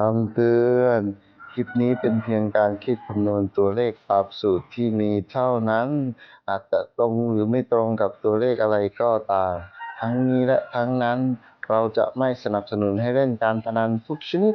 คำเตือน คลิปนี้เป็นเพียงการคิดคำนวณตัวเลขตามสูตรที่มีเท่านั้น อาจจะตรงหรือไม่ตรงกับตัวเลขอะไรก็ตาม ทั้งนี้และทั้งนั้น เราจะไม่สนับสนุนให้เล่นการพนันทุกชนิด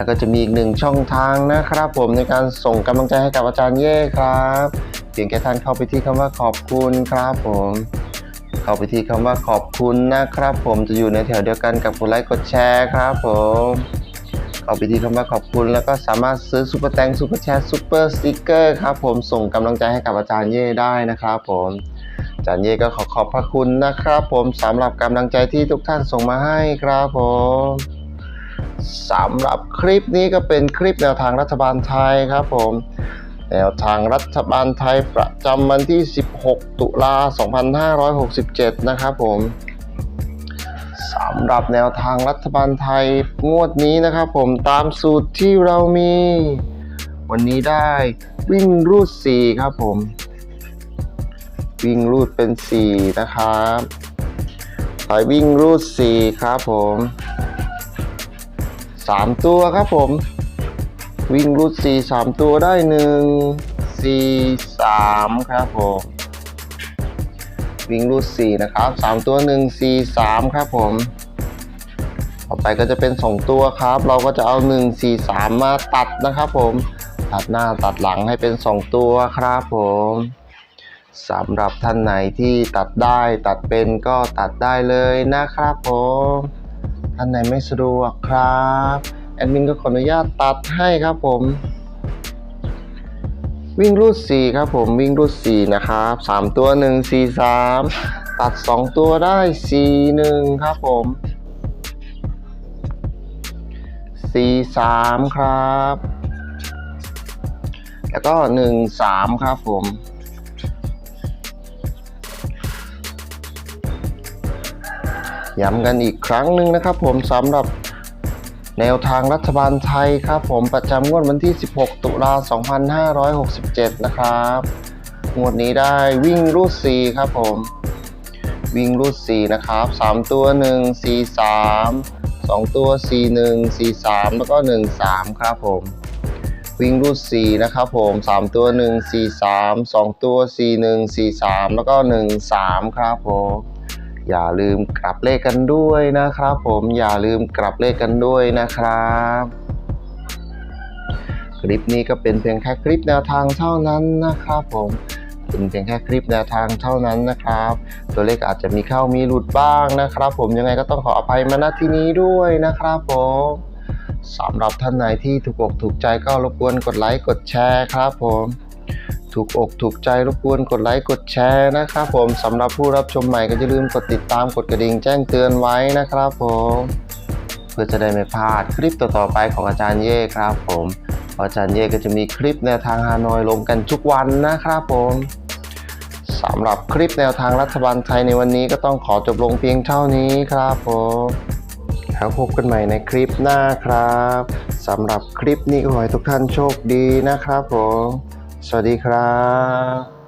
แล้วก็จะมีอีกหนึ่งช่องทางนะครับ ผมในการส่งกำลังใจให้กับอาจารย์เย่ครับเพียงแค่ท่านเข้าไปที่คำว่าขอบคุณครับผมเข้าไปที่คำว่าขอบคุณนะครับ ผมจะอยู่ในแถวเดียวกันกับกดไลค์กดแชร์ครับผมเข้าไปที่คำว่าขอบคุณ แล้วก็สามารถซื้อซุปเปอร์แตงซุปเปอร์แชร์ซุปเปอร์สติกเกอร์ครับผมส่งกำลังใจให้กับอาจารย์เย่ได้นะครับผมอาจารย์เย่ก็ขอขอบพระคุณนะครับ ผมสำหรับกำลังใจที่ทุกท่านส่งมาให้ครับผม สำหรับคลิปนี้ก็เป็นคลิปแนวทางรัฐบาลไทยครับผมแนวทางรัฐบาลไทยประจำวันที่ 16 ตุลา 2567 นะครับผมสำหรับแนวทางรัฐบาลไทยงวดนี้นะครับผมตามสูตรที่เรามี วันนี้ได้วิ่งรูด 4 ครับผม วิ่งรูดเป็น 4 นะครับไปวิ่งรูด 4 ครับผม สามตัวครับผม วิ่งรูดสี่สามตัวได้หนึ่งสี่สามครับผม วิ่งรูดสี่นะครับสามตัวหนึ่งสี่สามครับผม ต่อไปก็จะเป็นสองตัวครับ เราก็จะเอาหนึ่งสี่สามมาตัดนะครับผม ตัดหน้าตัดหลังให้เป็นสองตัวครับผมสำหรับท่านไหนที่ตัดได้ตัดเป็นก็ตัดได้เลยนะครับผม ท่านไหนไม่สะดวกครับแอดมินก็ขออนุญาตตัดให้ครับผม วิ่งรูด4ครับผมวิ่งรูด4นะครับ3 ตัว 1 4 3 ตัด 2 ตัวได้ 4 1 ครับผม 4 3 ครับ แล้วก็ 1 3 ครับผม ย้ำกันอีกครั้งหนึ่งนะครับ ผมสำหรับแนวทางรัฐบาลไทยครับผมประจำงวดวันที่ 16 ตุลา 2567 นะครับ งวดนี้ได้วิ่งรูด4ครับผม วิ่งรูด4นะครับ 3 ตัว 1 4 3 2 ตัว 4 1 4 3 แล้วก็ 1 3 ครับผม วิ่งรูด4นะครับผม 3 ตัว 1 4 3 2 ตัว 4 1 4 3 แล้วก็ 1 3 ครับผม อย่าลืมกลับเลขกันด้วยนะครับ ผมอย่าลืมกลับเลขกันด้วยนะครับคลิปนี้ก็เป็นเพียงแค่คลิปแนวทางเท่านั้นนะครับผมเป็นเพียงแค่คลิปแนวทางเท่านั้นนะครับ ตัวเลขอาจจะมีเข้ามีหลุดบ้างนะครับ ผมยังไงก็ต้องขออภัยมาณที่นี้ด้วยนะครับผมสำหรับท่านไหนที่ถูกอกถูกใจก็รบกวนกดไลค์กดแชร์ครับผม ถูกอกถูกใจรบกวนกดไลค์กดแชร์นะครับผมสำหรับผู้รับชมใหม่ก็อย่าลืมกดติดตามกดกระดิ่งแจ้งเตือนไว้นะครับผม เพื่อจะได้ไม่พลาดคลิปต่อๆไปของอาจารย์เย่ครับผมอาจารย์เย่ก็จะมีคลิปแนวทางฮานอยลงกันทุกวันนะครับผมสำหรับคลิปแนวทางรัฐบาลไทยในวันนี้ก็ต้องขอจบลงเพียงเท่านี้ครับผมแล้วพบกันใหม่ในคลิปหน้าครับสำหรับคลิปนี้ขอให้ทุกท่านโชคดีนะครับผม สวัสดีครับ